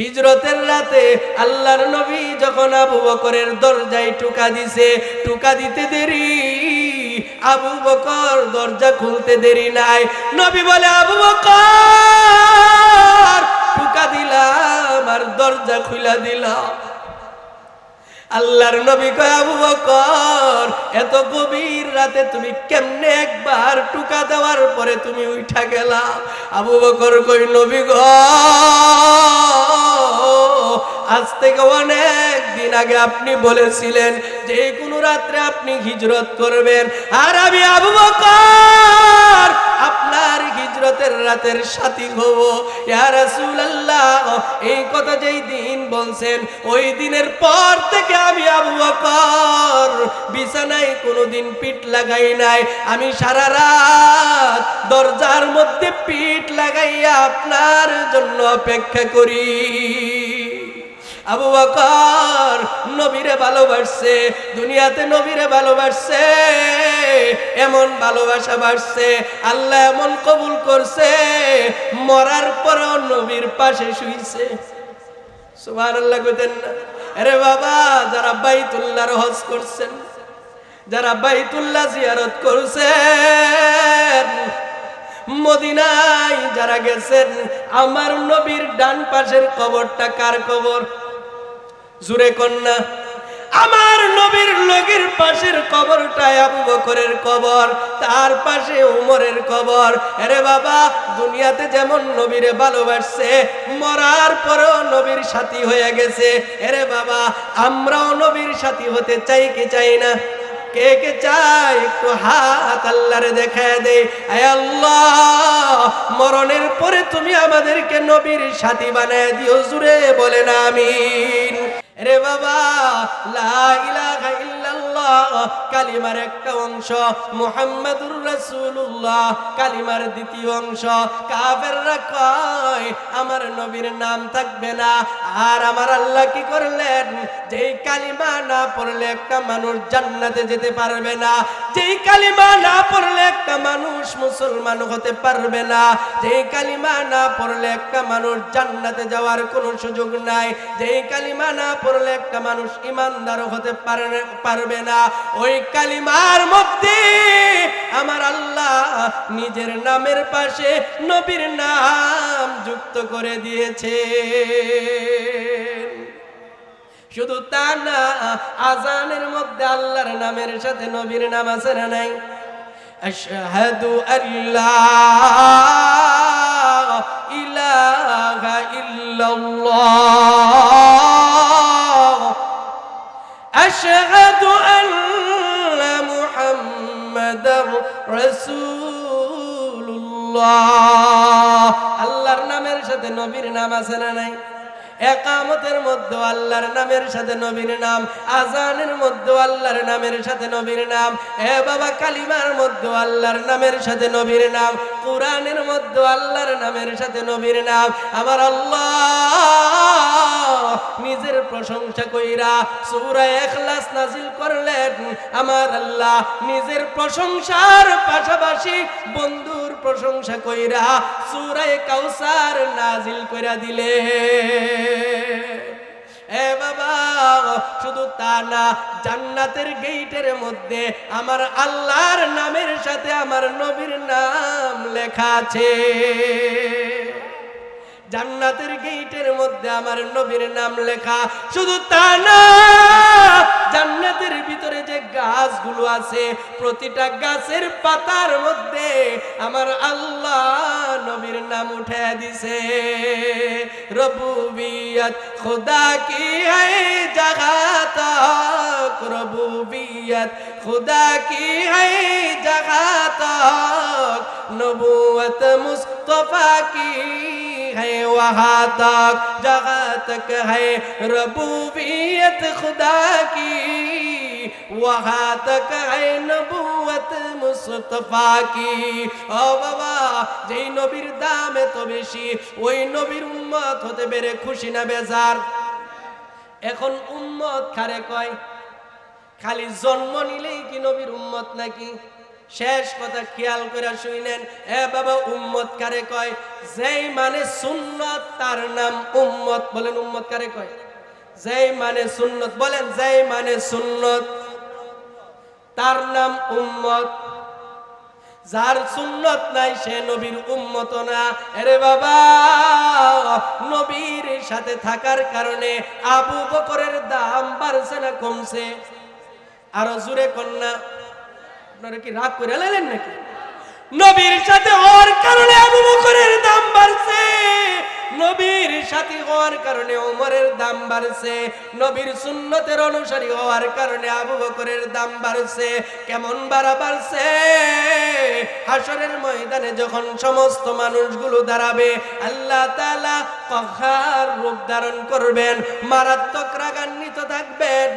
হিজরতের রাতে আল্লাহর নবী যখন আবু বকরের দরজায় টুকা দিছে, টুকা দিতে দেরি। আবু বকর দরজা খুলতে দেরি নাই। নবী বলে, আবু বকর, টুকা দিলাম আর দরজা খুলা দিলাম। আল্লাহর নবী কয়, আবু বকর, এত গভীর রাতে তুমি কেমনে একবার টুকা দেওয়ার পরে তুমি উঠা গেলা? আবু বকর কই নবী গ আজ থেকে অনেক দিন আগে আপনি বলেছিলেন যে কোনো রাত্রে আপনি হিজরত করবেন। আর আমি আবু বকর, আপনার হিজরতের রাতের সাথী হব। ইয়া রাসূলুল্লাহ, এই কথা যেই দিন বলছেন, ওই দিনের পর থেকে আমি আবু বকর, বিছানায় কোনোদিন পিঠ লাগাই নাই। আমি সারা রাত দরজার মধ্যে পিঠ লাগাইয়া আপনার জন্য অপেক্ষা করি। আবু বকর নবীরে ভালোবাসছে, দুনিয়াতে নবীরে ভালোবাসছে, এমন ভালোবাসা বাড়ছে, আল্লাহ এমন কবুল করছে, মরার পরেও নবীর পাশে শুইছে। সুবহান আল্লাহ কইতেন না, আরে বাবা, যারা বাইতুল্লাহর হজ করছেন, যারা বাইতুল্লাহ জিয়ারত করছেন, মদিনায় যারা গেছেন, আমার নবীর ডান পাশের কবরটা কার কবর? জুরে কন্যা, আমার নবীর লগের পাশের কবরটা আবু বকরের কবর, তার পাশে উমরের কবর। আরে বাবা, দুনিয়াতে যেমন নবীরে ভালোবাসছে, মরার পরেও নবীর সাথী হয়ে গেছে। আরে বাবা, আমরাও নবীর সাথী হতে চাই কি চাই না? কে কে চাই একটু হাত আল্লাহরে দেখায় দে আয় আল্লাহ, মরণের পরে তুমি আমাদেরকে নবীর সাথী বানায় দিও। জুড়ে বলেন আমিন। রে বাবা কালিমার একটা অংশ মুহাম্মাদুর রাসূলুল্লাহ, কালিমার দ্বিতীয় অংশ। কাফেররা কয়, আমার নবীর নাম থাকবে না। আর আমার আল্লাহ কি করলেন? যেই কালিমা না পড়লে একটা মানুষ জান্নাতে যেতে পারবে না। যেই কালিমা না পড়লে একটা মানুষ মুসলমান হতে পারবে না। যেই কালিমা না পড়লে একটা মানুষ জান্নাতে যাওয়ার কোনো সুযোগ নাই। যেই কালিমা না পড়লে একটা মানুষ ইমানদার হতে পারে- পারবে না। ওই কালিমার মধ্যে আমার আল্লাহ নিজের নামের পাশে নবীর নাম যুক্ত করে দিয়েছে শুধু তা না, আজানের মধ্যে আল্লাহর নামের সাথে নবীর নাম আছে না নাই? আশহাদু আল্লাহ ইলাহা ইল্লাল্লাহ। আশহাদু আন্না মুহাম্মাদার রাসূলুল্লাহ। আল্লাহর নামের সাথে নবীর নাম আছে না নাই? একামতের মধ্যে আল্লাহর নামের সাথে নবীর নাম, আজানের মধ্যে আল্লাহর নামের সাথে নবীর নাম, এ বাবা কালিমার মধ্যে আল্লাহর নামের সাথে নবীর নাম, কোরআনের মধ্যে আল্লাহর নামের সাথে নবীর নাম। আমার আল্লাহ নিজের প্রশংসা কইরা সূরা ইখলাস নাজিল করলেন। আমার আল্লাহ নিজের প্রশংসার পাশাপাশি বন্ধুর প্রশংসা কইরা সুরায় কাউসার নাজিল কইরা দিলে। এ বাবা, শুধু তা না, জান্নাতের গেইটের মধ্যে আমার আল্লাহর নামের সাথে আমার নবীর নাম লেখা আছে। জান্নাতের গেইটের মধ্যে আমার নবীর নাম লেখা। শুধু তা না, জান্নাতের ভিতরে যে গাছগুলো আছে, প্রতিটা গাছের পাতার মধ্যে আমার আল্লাহ নবীর নাম উঠে দিছে। রবুবিয়ত খোদা কি হাই জাগাত রবুবিয়ত খোদা কি হাই জাগাত নবুয়াত মুস্তফা কি ہے وہاں تک جہاں تک ہے ربوبیت خدا کی وہاں تک ہے نبوت মুস্তফা কি ও বাবা যেই নবীর দাম এত বেশি, ওই নবীর উম্মত হতে পেরে খুশি না বেজার? এখন উম্মত খারে কয়? খালি জন্ম নিলেই কি নবীর উম্মত নাকি? শেষ কথা খেয়াল করে শুনেন এ বাবা, উম্মত কারে কয়? যেই মানে সুন্নত, তার নাম উম্মত বলেন, উম্মত কারে কয়? যেই মানে সুন্নত বলেন, যেই মানে সুন্নত, তার নাম উম্মত। যার সুন্নত নাই, সে নবীর উম্মত না। আরে বাবা, নবীর সাথে থাকার কারণে আবু বকরের দাম বাড়ছে না, কমছে। আরও জুড়ে কন্যা, আপনারা কি রাগ করে লালেন নাকি? নবীর সাথে হওয়ার কারণে আবু বকরের দাম বাড়ছে। নবীর সাথী হওয়ার কারণে ওমরের দাম বাড়ছে। নবীর সুন্নতের অনুসারী হওয়ার কারণে আবু বকরের দাম বাড়ছে। কেমন বাড়া বাড়ছে? হাসরের ময়দানে যখন সমস্ত মানুষগুলো দাঁড়াবে, আল্লাহ তালা কখার রূপ ধারণ করবেন, মারাত্মক রাগান্বিত থাকবেন।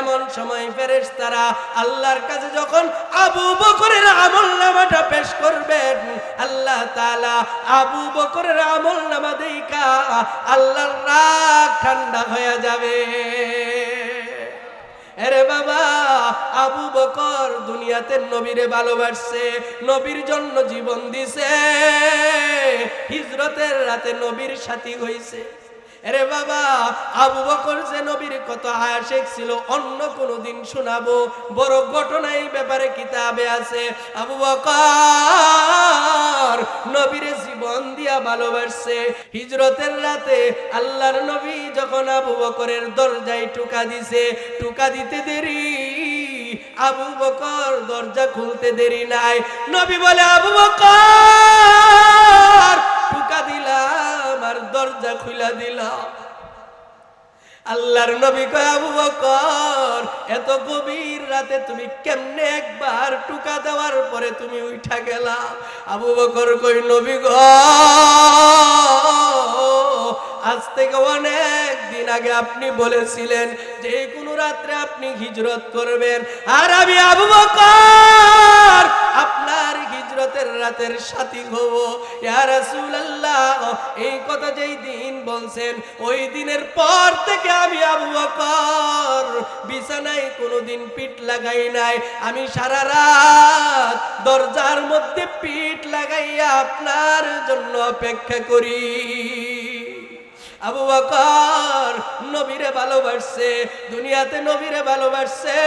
এমন সময় ফেরেশতারা আল্লাহর কাছে যখন আবু বকরের আমল নামাটা পেশ করবেন, আল্লাহ তালা আবু বকরের আমল নামা দেইকা আল্লাহর রাগ ঠান্ডা হয়ে যাবে। আরে বাবা, আবু বকর দুনিয়াতে নবীরে ভালোবাসছে, নবীর জন্য জীবন দিছে, হিজরতের রাতে নবীর সাথী হইছে। আরে বাবা, আবু বকর যে নবীর কত আশেক ছিল, অন্য কোনো দিন শোনাবো। বড় ঘটনা এই ব্যাপারে কিতাবে আছে। আবু বকর নবীর জীবন দিয়া ভালোবাসছে। হিজরতের রাতে আল্লাহর নবী যখন আবু বকরের দরজায় টুকা দিছে, টুকা দিতে দেরি। আবু বকর দরজা খুলতে দেরি নাই। নবী বলে, আবু বকর, টুকা দিলাম আর দরজা খুলা দিলাম আল্লাহর নবী কয় বকর, এত গভীর রাতে তুমি কেমনে একবার টুকা দেওয়ার পরে তুমি উঠা গেলা? আবু বকর কই নবী গ, আজ থেকে অনেক দিন আগে আপনি বলেছিলেন যে কোনো রাত্রে আপনি হিজরত করবেন। আর আমি আবু বকর আপনার রাতের সাথী হব। ইয়া রাসূলুল্লাহ, এই কথা যেই দিন বলছেন, ওই দিনের পর থেকে আমি আবু বকর বিছানায় কোনোদিন পিঠ লাগাই নাই। আমি সারা রাত দরজার মধ্যে পিঠ লাগাইয়া আপনার জন্য অপেক্ষা করি। আবু বকর নবীরে ভালোবাসছে, দুনিয়াতে নবীরে ভালোবাসছে,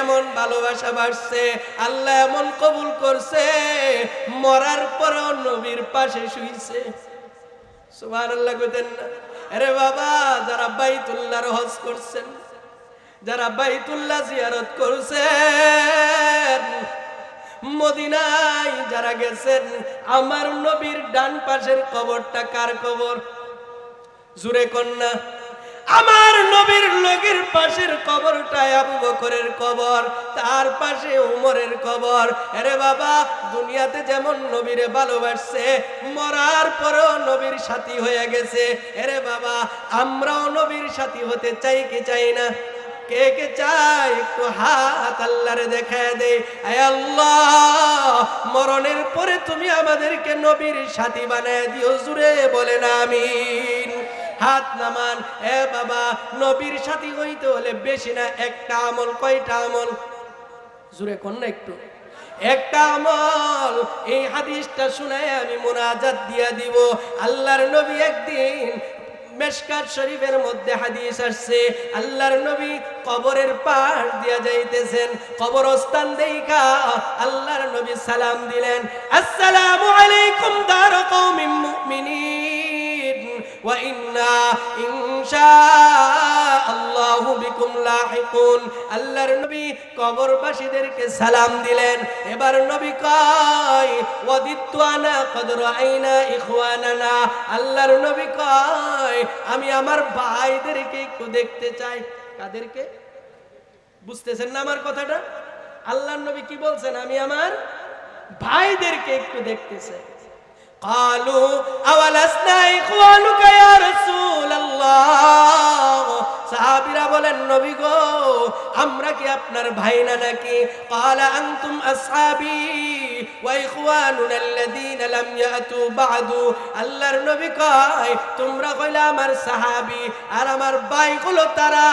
এমন ভালোবাসা বাড়ছে, আল্লাহ এমন কবুল করছে, মরার পরেও নবীর পাশে শুইছে। সুবহানাল্লাহ কইতেন না, আরে বাবা, যারা বাইতুল্লাহর হজ করছেন, যারা বাইতুল্লাহ জিয়ারত করছেন, মদিনায় যারা গেছেন, আমার নবীর ডান পাশের কবরটা কার কবর? জুরে কন্যা, আমার নবীর লগের পাশের কবরটা আবু বকরের কবর, তার পাশে উমরের কবর। আরে বাবা, দুনিয়াতে যেমন নবীরে ভালোবাসছে, মরার পরেও নবীর সাথী হয়ে গেছে। আরে বাবা, আমরাও নবীর সাথী হতে চাই কি চাই না? কে কে চাই একটু হাত আল্লাহরে দেখায় দে আল্লাহ, মরণের পরে তুমি আমাদেরকে নবীর সাথী বানায় দিও, জুড়ে বলে না আমিন। হাত নামান, এ বাবা, নবীর সাথী হইতে হলে বেশি না, একটা আমল, কয়টা আমল? জুড়ে কোন না একটু। একটা আমল, এই হাদিসটা শুনে আমি মোনাজাত দিয়া দিব। আল্লাহর নবী একদিন মেশকাত শরীফের মধ্যে হাদিস আসছে, আল্লাহর নবী কবরের পাশ দিয়া যাইতেছেন, কবরস্থান দেইখা আল্লাহর নবী সালাম দিলেন, আসসালামু আলাইকুম দার নবী কয়, আমি আমার ভাইদেরকে একটু দেখতে চাই। কাদেরকে? বুঝতেছেন না আমার কথাটা? আল্লাহর নবী কি বলছেন? আমি আমার ভাইদেরকে একটু দেখতে চাই। قالوا أولسنا إخوانك يا رسول الله সাহাবীরা বলেন নবী গো আমরা কি আপনার ভাই না নাকি قال أنتم أصحابي وإخواننا الذين لم يأتوا بعد আল্লাহর নবী কয় তোমরা কইলা আমার সাহাবী আর আমার ভাই হলো তারা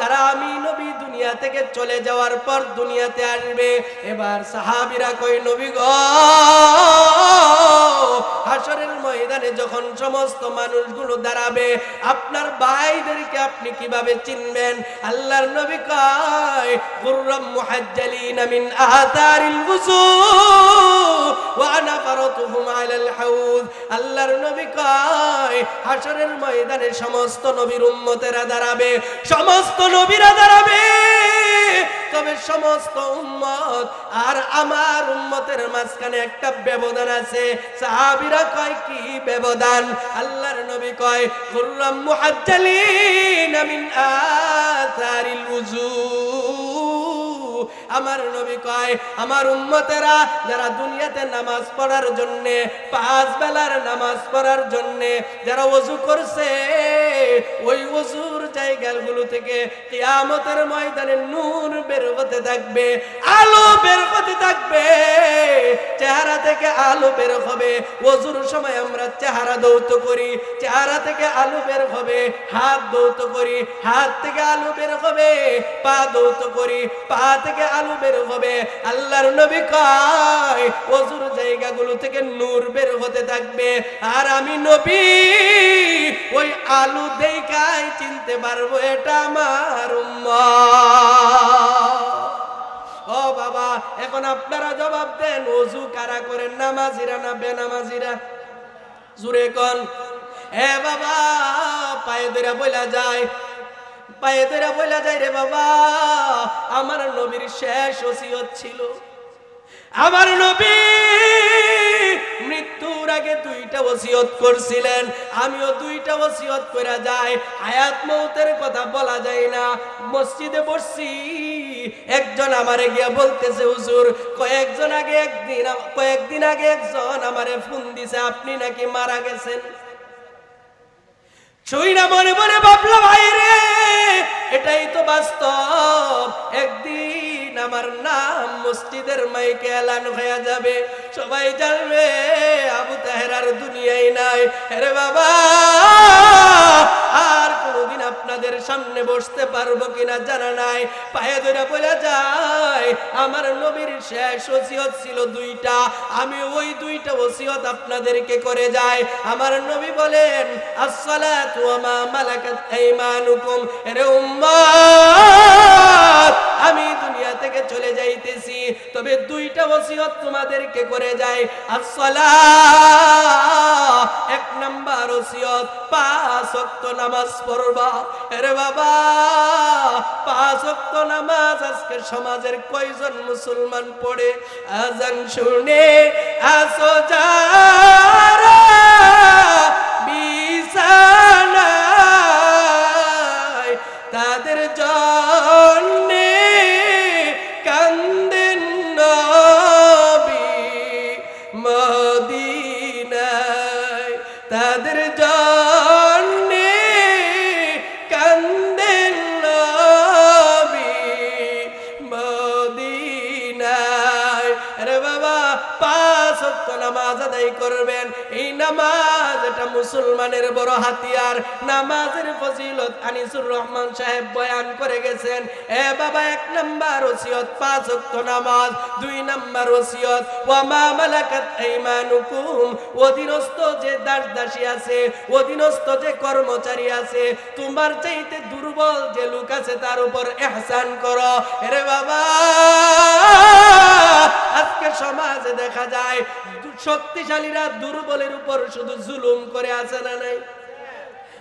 যারা আমি নবী দুনিয়া থেকে চলে যাওয়ার পর দুনিয়াতে আসবে এবার সাহাবীরা কই নবী গো হাসরের ময়দানে যখন সমস্ত মানুষগুলো দাঁড়াবে, আপনার ভাইদেরকে আপনি কীভাবে চিনবেন? আল্লাহর নবী কয় গুররাম মুহাজ্জালিন মিন আতারিল গুসু ওয়া নাফারাতুহুম আলাল হাউদ আল্লাহর নবী কয় হাসরের ময়দানে সমস্ত নবীর উম্মতেরা দাঁড়াবে, সমস্ত নবীরা দাঁড়াবে। তবে সমস্ত উম্মত, আর আমার উম্মতের মাঝখানে একটা ব্যবধান আছে। সাহাবীরা কয়, কি ব্যবধান? আল্লাহর নবী কয় খুররাম মুহাজ্জালিন মিন আথারিল উজু আমার নবী কয়, আমার উম্মতেরা যারা দুনিয়াতে নামাজ পড়ার জন্য, পাঁচ বেলার নামাজ পড়ার জন্য যারা ওযু করছে, ওই ওযুর জায়গাগুলো থেকে। কিয়ামতের ময়দানে নূর বের হতে থাকবে, আলো বের হতে থাকবে। চেহারা থেকে আলো বের হবে। ওযুর সময় আমরা চেহারা দৌত করি, চেহারা থেকে আলো বের হবে। হাত দৌত করি, হাত থেকে আলো বের হবে। পা দৌত করি, পা থেকে আলো বের হবে। আল্লাহর নবী কয়, ওজুর জায়গাগুলো থেকে নূর বের হতে থাকবে। আর আমি নবী, ওই আলু দেখাই চিনতে পারব এটা আমার ও বাবা, এখন আপনারা জবাব দেন ওজু কারা করেন? নামাজিরা না বেনামাজিরা? জুরে কন। হে বাবা, পায়ে ধরে বলা যায়। পায়ে ধরে বলা যায় রে বাবা, আমার নবীর শেষ ওসিয়ত ছিল। আমার নবী মৃত্যুর আগে দুইটা ওসিয়ত করছিলেন, আমিও দুইটা ওসিয়ত করে যাই। হায়াত মৌতের কথা বলা যায় না। মসজিদে বসছি, একজন আমারে গিয়া বলতেছে, হুজুর, কয়েকজন আগে একদিন, কয়েকদিন আগে একজন আমারে ফোন দিছে, আপনি নাকি মারা গেছেন? শুই না মনে মনে ভাবলাম ভাই রে এটাই তো বাস্তব। একদিন আমার নাম মসজিদের মাইকে এলান হয়ে যাবে। সবাই জানবে, আবু তাহেরার দুনিয়ায় নাই। আরে বাবা, আর কোনোদিন আপনাদের সামনে বসতে পারব কিনা জানা নাই। পায়ে ধরে বলে যায়, আমার নবীর শেষ ওসিয়ত ছিল দুইটা। আমি ওই দুইটা ওসিয়ত আপনাদেরকে করে যাই। আমার নবী বলেন, আসসালাতু ওয়া মা মালাকাত আইমানুকুম। এরে উম্মত আমি দুনিয়া থেকে চলে যাইতেছি, তবে দুইটা ওসিয়ত তোমাদেরকে করে যাই। এক নাম্বার ওসিয়ত, পাঁচ ওয়াক্ত নামাজ পড়বা। আরে বাবা, পাঁচ ওয়াক্ত নামাজ আজকে সমাজের কয়জন মুসলমান পড়ে? আজান শুনে আসো যারা মদিনায় তাদের জন্যে কান্দেন নবী। মদিনায় আরে বাবা পাঁচ নামাজ আদায় করবেন। এই নামাজ মুসলমানের বড় হাতিয়ার। নামাজের ফজিলত আনিসুর রহমান সাহেব বয়ান করে গেছেন, এ বাবা, এক নাম্বার ওসিয়ত, পাঁচ ওয়াক্ত নামাজ, দুই নাম্বার ওসিয়ত, ওয়া মা মালাকাত আইমানুকুম, অধীনস্থ যে দাস দাসী আছে, অধীনস্থ যে কর্মচারী আছে, তোমার চাইতে দুর্বল যে লোক আছে, তার উপর এহসান করো। এরে বাবা, আজকে সমাজে দেখা যায় শক্তিশালীরা দুর্বলের উপর শুধু জুলুম করে আছে না নাই?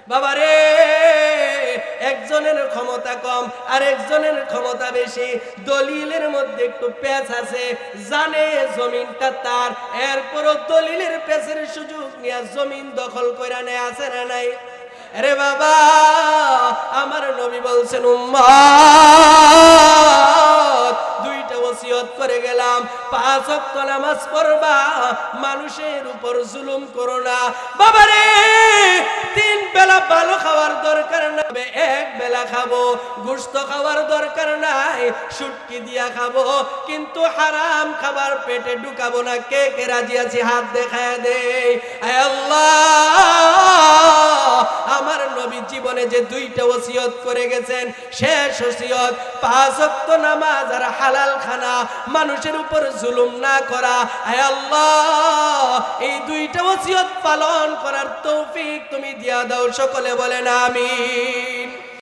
বাবারে একজনের ক্ষমতা কম আর একজনের ক্ষমতা বেশি, দলিলের মধ্যে একটু প্যাচ আছে, জানে জমিনটা তার, এরপরও দলিলের প্যাচের সুযোগ নিয়ে জমিন দখল করে নেয়, আছে না নাই? রে বাবা, আমার নবী বলছেন দুইটা ওসিয়ত করে গেলাম। পাঁচ ওয়াক্ত নামাজ পড়বা, মানুষের উপর জুলুম করো না। বাবারে, তিন বেলা ভালো খাওয়ার দরকার না এক বেলা খাব। গোস্ত খাওয়ার দরকার নাই, শুটকি দিয়া খাব। কিন্তু হারাম খাবার পেটে ঢুকাবো না। কে কে রাজি আছি? হাত দেখায় দে আল্লাহ! আমার নবী জীবনে যে দুইটা ওসিয়ত করে গেছেন, শেষ ওসিয়ত, পাঁচ ওয়াক্ত নামাজ আর হালাল খানা, মানুষের উপর জুলুম না করা। হে আল্লাহ, এই দুইটা ওসিয়ত পালন করার তৌফিক তুমি দিয়া দাও, সকলে বলেন আমি